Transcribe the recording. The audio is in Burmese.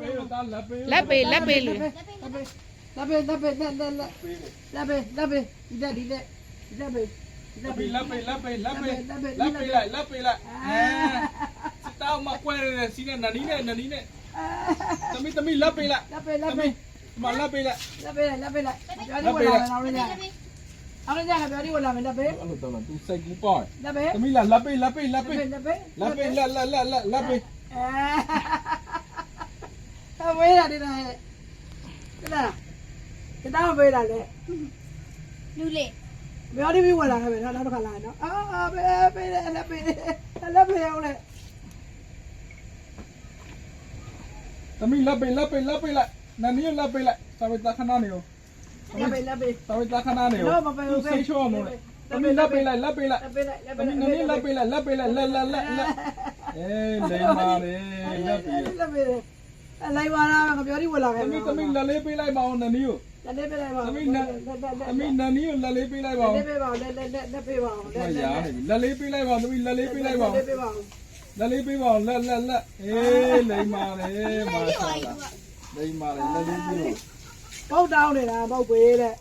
ပေးတော့တာလက်ပေးလက်ပေးလက်ပေးလူလက်ပေးလက်ပေးလက်လက်လက်လက်ပေးလက်ပေးဒီတက်ဒီတက်ဒီတက်ပေးဒီတက်လက်ပေးပေးလက်ပေးလက်ပေးလက်ပေးလက်ပေးလိုက်လက်ပေးလိုက်အဲစစ်တောင်းမကွဲရစီနဲ့နနီးနဲ့နနီးနဲ့သမီးသမီးလက်ပေးလိုက်လက်ပေးလက်သမီးပေးဒီမှာလက်ပေးလိုက်လက်ပေးလက်ပေးလိုက်ပြောဒီဝင်လာမယ်အောင်ရအောင်ရပြောဒီဝင်လာမယ်လက်ပေးအဲ့လိုတော့သူစိတ်ကူးပေါ့လက်ပေးသမီးလာလက်ပေးလက်ပေးလက်ပေးလက်ပေးလက်ပေးလက်လက်လက်လက်လက်ပေးအဲ ဝေးလာဒီလားဒီလားဒီတော့ဝေးလာလေလူလေးပြောဒီဝင်လာခဲ့မယ်နော်နောက်တစ်ခါလာနော်အာပေးပေးလက်ပေးလက်ပေးအောင်လေသမီးလက်ပေးလက်ပေးလက်ပေးလိုက်နနီးလက်ပေးလိုက်သာဝေတာခဏနေရောလက်ပေးလက်ပေးသာဝေတာခဏနေရောသူစိတ်ချောမလို့သမီးလက်ပေးလိုက်လက်ပေးလိုက်လက်ပေးလိုက်လက်တပေးမီးနည်းနည်းလက်ပေးလိုက်လက်ပေးလိုက်လက်လက်လက်လက်အေးလိမ္မာလေလက်ပေးလက်ပေး အလိုက်ပါလားငါပြောဒီဝင်လာခဲ့သမီးသမီးလက်လေးပေးလိုက်ပါအောင်နနီးကိုလက်လေးပေးလိုက်ပါသမီးနသမီးနနီးကိုလက်လေးပေးလိုက်ပါအောင်လက်ပေးပါလက်လက်လက်ပေးပါဟောရားနေပြီလက်လေးပေးလိုက်ပါသမီးလက်လေးပေးလိုက်ပါအောင်လက်ပေးပါလက်လေးပေးပါအောင်လက်လက်လက်အေးလိမ္မာလေမာရှာလာလိမ္မာလေလက်လေးပေးပါပေါက်တောင်းနေတာပေါက်ပေးတဲ့